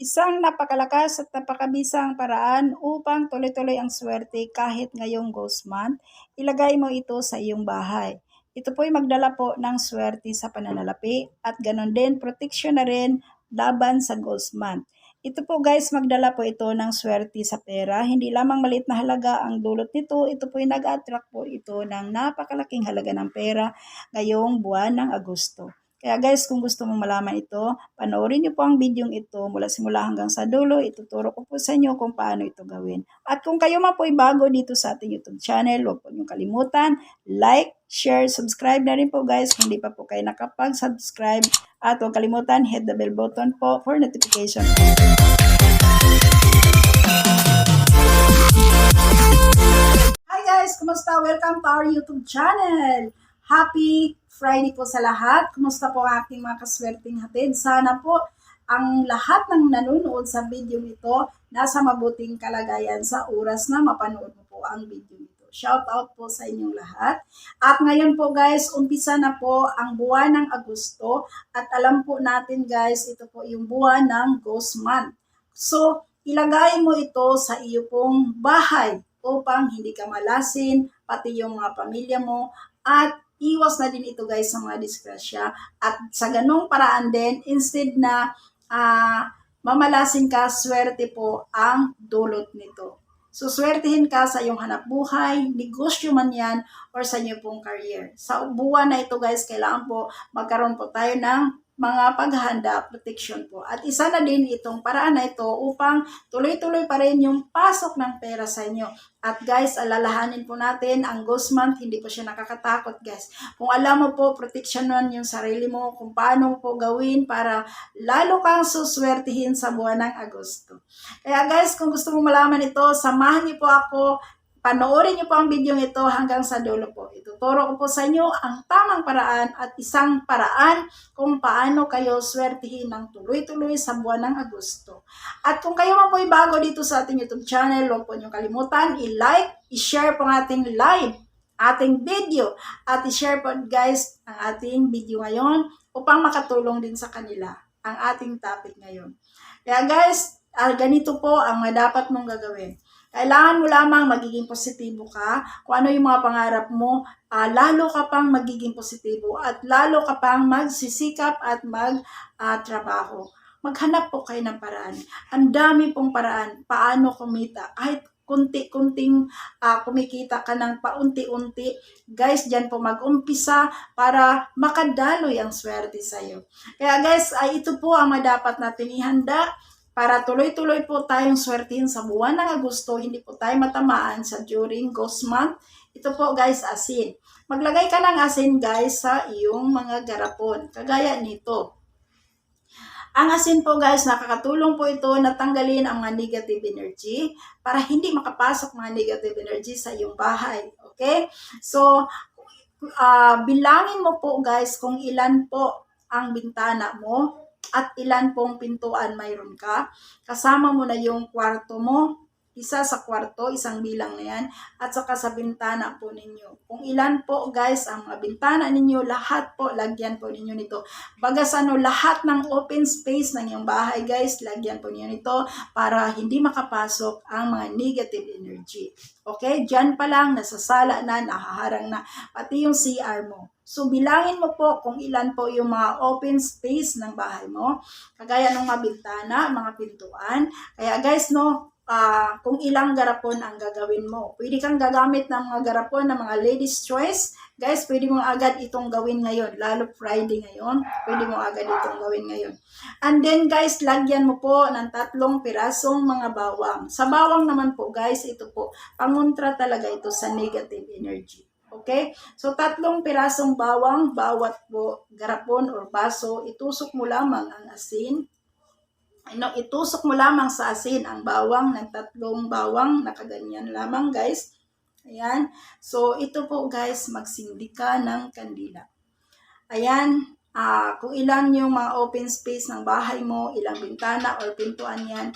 Isang napakalakas at napakabisang paraan upang tuloy-tuloy ang swerte kahit ngayong ghost month, ilagay mo ito sa iyong bahay. Ito po'y magdala po ng swerte sa pananalapi at ganon din proteksyon na rin laban sa ghost month. Ito po guys, magdala po ito ng swerte sa pera. Hindi lamang maliit na halaga ang dulot nito, ito po'y nag-attract po ito ng napakalaking halaga ng pera ngayong buwan ng Agosto. Kaya guys, kung gusto mong malaman ito, panoorin niyo po ang video ito mula simula hanggang sa dulo. Ituturo ko po sa inyo kung paano ito gawin. At kung kayo man po ay bago dito sa ating YouTube channel, huwag po niyong kalimutan, like, share, subscribe na rin po guys kung hindi pa po kayo nakapag-subscribe. At huwag kalimutan, hit the bell button po for notification. Hi guys! Kumusta? Welcome to our YouTube channel. Happy Friday po sa lahat. Kumusta po ang ating mga kaswerteng hatid? Sana po ang lahat ng nanonood sa video ito nasa mabuting kalagayan sa oras na mapanood mo po ang video ito. Shout out po sa inyong lahat. At ngayon po guys, umpisa na po ang buwan ng Agosto at alam po natin guys, ito po yung buwan ng Ghost Month. So, ilagay mo ito sa iyo pong bahay upang hindi ka malasin, pati yung mga pamilya mo, at iwas na din ito guys sa mga disgrasya. At sa ganong paraan din, instead na ah, mamalasin ka, swerte po ang dulot nito. So, swertihin ka sa iyong hanap buhay, negosyo man yan, or sa inyo pong career. Sa buwan na ito guys, kailangan po magkaroon po tayo ng mga paghahanda, protection po. At isa na din itong paraan na ito upang tuloy-tuloy pa rin yung pasok ng pera sa inyo. At guys, alalahanin po natin, ang ghost month, hindi po siya nakakatakot guys. Kung alam mo po, proteksyonan yung sarili mo, kung paano po gawin para lalo kang suswertihin sa buwan ng Agosto. Kaya guys, kung gusto mo malaman ito, samahan niyo po ako Panoorin niyo po ang video ito hanggang sa dulo po. Ituturo ko po sa inyo ang tamang paraan at isang paraan kung paano kayo swertihin ng tuloy-tuloy sa buwan ng Agosto. At kung kayo man po ay bago dito sa ating YouTube channel, huwag po niyo kalimutan, i-like, i-share po ang ating live, ating video, at i-share po guys ang ating video ngayon upang makatulong din sa kanila ang ating topic ngayon. Kaya guys, ah, ganito po ang dapat mong gagawin kailangan mo lamang magiging positibo ka. Kung ano yung mga pangarap mo, uh, lalo ka pang magiging positibo at lalo ka pang magsisikap at magtrabaho. Uh, Maghanap po kayo ng paraan. Ang dami pong paraan paano kumita. Kahit kunti-kunting uh, kumikita ka ng paunti-unti. Guys, dyan po mag-umpisa para makadaloy ang swerte sa'yo. Kaya guys, ay ito po ang dapat natin ihanda para tuloy-tuloy po tayong swertihin sa buwan ng Agosto, hindi po tayo matamaan sa during ghost month. Ito po guys, asin. Maglagay ka ng asin guys sa iyong mga garapon. Kagaya nito. Ang asin po guys, nakakatulong po ito na tanggalin ang mga negative energy para hindi makapasok mga negative energy sa iyong bahay. Okay? So, uh, bilangin mo po guys kung ilan po ang bintana mo at ilan pong pintuan mayroon ka. Kasama mo na yung kwarto mo, isa sa kwarto, isang bilang na yan, at saka sa bintana po ninyo. Kung ilan po guys ang mga bintana ninyo, lahat po, lagyan po ninyo nito. Bagas ano, lahat ng open space ng iyong bahay guys, lagyan po ninyo nito para hindi makapasok ang mga negative energy. Okay, dyan pa lang, nasasala na, nahaharang na, pati yung CR mo. So, bilangin mo po kung ilan po yung mga open space ng bahay mo. Kagaya ng mga bintana, mga pintuan. Kaya guys, no, uh, kung ilang garapon ang gagawin mo. Pwede kang gagamit ng mga garapon ng mga ladies choice. Guys, pwede mo agad itong gawin ngayon. Lalo Friday ngayon, pwede mo agad itong gawin ngayon. And then guys, lagyan mo po ng tatlong pirasong mga bawang. Sa bawang naman po guys, ito po, pangontra talaga ito sa negative energy. Okay? So, tatlong pirasong bawang, bawat po garapon or baso, itusok mo lamang ang asin. Ano, itusok mo lamang sa asin ang bawang ng tatlong bawang, nakaganyan lamang guys. Ayan. So, ito po guys, magsindi ka ng kandila. Ayan. Uh, kung ilan yung mga open space ng bahay mo, ilang bintana or pintuan yan,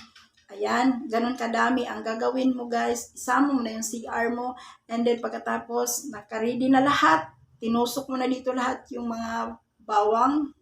Ayan, ganun kadami ang gagawin mo guys. Isama mo na yung CR mo. And then pagkatapos, nakaready na lahat. Tinusok mo na dito lahat yung mga bawang.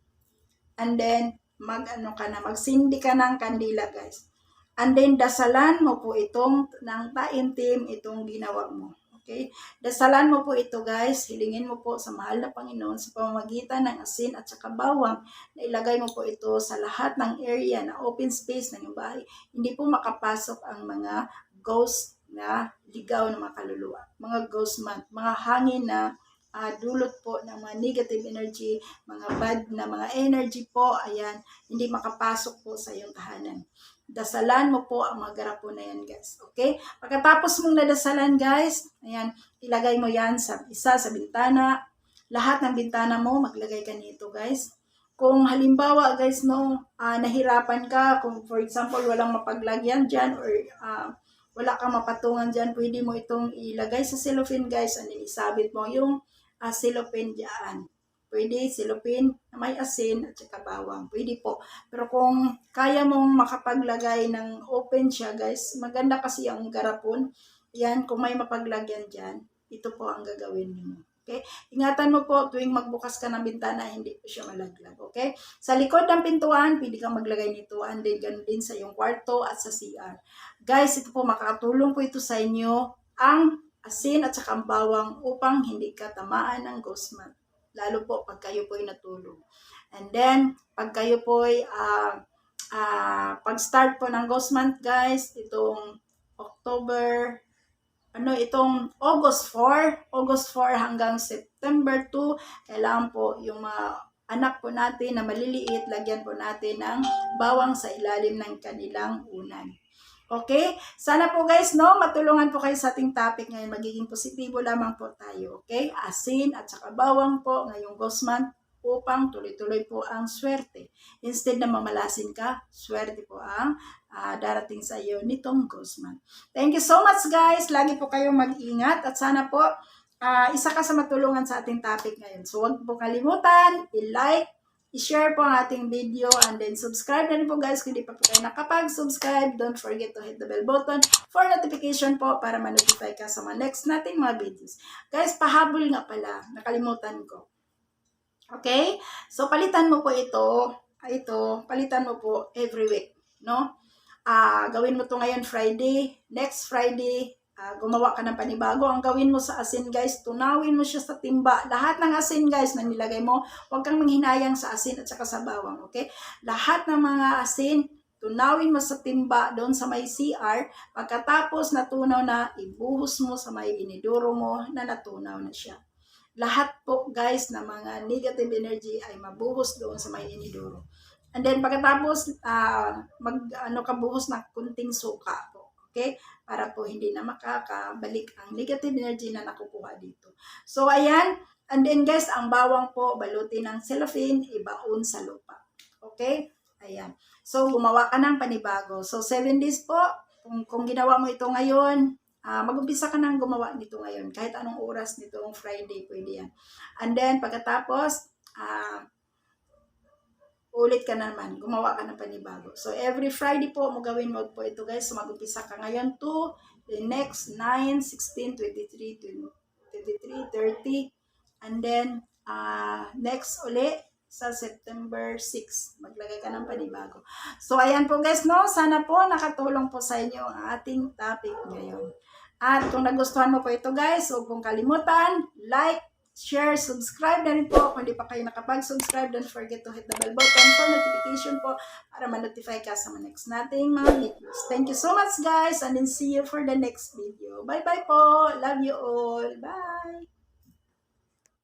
And then, mag ano ka na, magsindi ka ng kandila guys. And then dasalan mo po itong ng taimtim itong ginawa mo. Okay? Dasalan mo po ito guys, hilingin mo po sa mahal na Panginoon sa pamamagitan ng asin at saka bawang na ilagay mo po ito sa lahat ng area na open space ng iyong bahay. Hindi po makapasok ang mga ghost na ligaw na mga kaluluwa, mga ghost man, mga hangin na ah, dulot po ng mga negative energy, mga bad na mga energy po, ayan, hindi makapasok po sa iyong tahanan. Dasalan mo po ang mga garapo na yan, guys. Okay? Pagkatapos mong nadasalan, guys, ayan, ilagay mo yan sa isa sa bintana. Lahat ng bintana mo, maglagay ka nito, guys. Kung halimbawa, guys, no, ah, nahirapan ka, kung for example, walang mapaglagyan dyan or ah, wala kang mapatungan dyan, pwede mo itong ilagay sa cellophane, guys, and then isabit mo yung uh, cellophane dyan. Pwede na may asin at saka bawang. Pwede po. Pero kung kaya mong makapaglagay ng open siya, guys, maganda kasi ang garapon. Yan, kung may mapaglagyan dyan, ito po ang gagawin mo. Okay? Ingatan mo po tuwing magbukas ka ng bintana, hindi po siya malaglag. Okay? Sa likod ng pintuan, pwede kang maglagay nito and then ganun din sa iyong kwarto at sa CR. Guys, ito po makakatulong po ito sa inyo ang asin at saka ang bawang upang hindi ka tamaan ng ghost month. Lalo po pag kayo po ay natulog. And then, pag kayo po ay ah, ah, pag-start po ng ghost month guys, itong October, ano, itong August 4, August 4 hanggang September 2, kailangan po yung mga anak po natin na maliliit, lagyan po natin ng bawang sa ilalim ng kanilang unan. Okay? Sana po guys, no, matulungan po kayo sa ating topic ngayon. Magiging positibo lamang po tayo. Okay? Asin at saka bawang po ngayong ghost month upang tuloy-tuloy po ang swerte. Instead na mamalasin ka, swerte po ang ah, darating sa iyo nitong ghost month. Thank you so much guys. Lagi po kayong mag-ingat at sana po ah, isa ka sa matulungan sa ating topic ngayon. So huwag po kalimutan, i-like, i-share po ang ating video and then subscribe na rin po guys kung hindi pa po kayo nakapag-subscribe. Don't forget to hit the bell button for notification po para ma-notify ka sa mga next nating mga videos. Guys, pahabol nga pala. Nakalimutan ko. Okay? So, palitan mo po ito. ah, Ito, palitan mo po every week. No? Ah, gawin mo to ngayon Friday. Next Friday, ah, gumawa ka ng panibago. Ang gawin mo sa asin, guys, tunawin mo siya sa timba. Lahat ng asin, guys, na nilagay mo, huwag kang manghinayang sa asin at saka sa bawang, okay? Lahat ng mga asin, tunawin mo sa timba doon sa may CR. Pagkatapos natunaw na, ibuhos mo sa may iniduro mo na natunaw na siya. Lahat po, guys, na mga negative energy ay mabuhos doon sa may iniduro. And then pagkatapos ah, mag ano ka buhos ng kunting suka po. Okay? Para po hindi na makakabalik ang negative energy na nakukuha dito. So ayan, and then guys, ang bawang po balutin ng cellophane, ibaon sa lupa. Okay? Ayan. So gumawa ka ng panibago. So 7 days po, kung, kung ginawa mo ito ngayon, ah mag-umpisa ka nang gumawa nito ngayon. Kahit anong oras nitong Friday, pwede yan. And then pagkatapos, ah ulit ka naman, gumawa ka ng panibago. So, every Friday po, mo gawin mo po ito guys. So, mag-umpisa ka ngayon to the next 9, 16, 23, 23, 30. And then, uh, next uli sa September 6, maglagay ka ng panibago. So, ayan po guys, no? Sana po nakatulong po sa inyo ang ating topic ngayon. At kung nagustuhan mo po ito guys, huwag pong kalimutan, like, share, subscribe na rin po. Kung di pa kayo nakapag-subscribe, don't forget to hit the bell button for notification po para ma-notify ka sa mga next nating mga videos. Thank you so much guys and then see you for the next video. Bye-bye po. Love you all. Bye!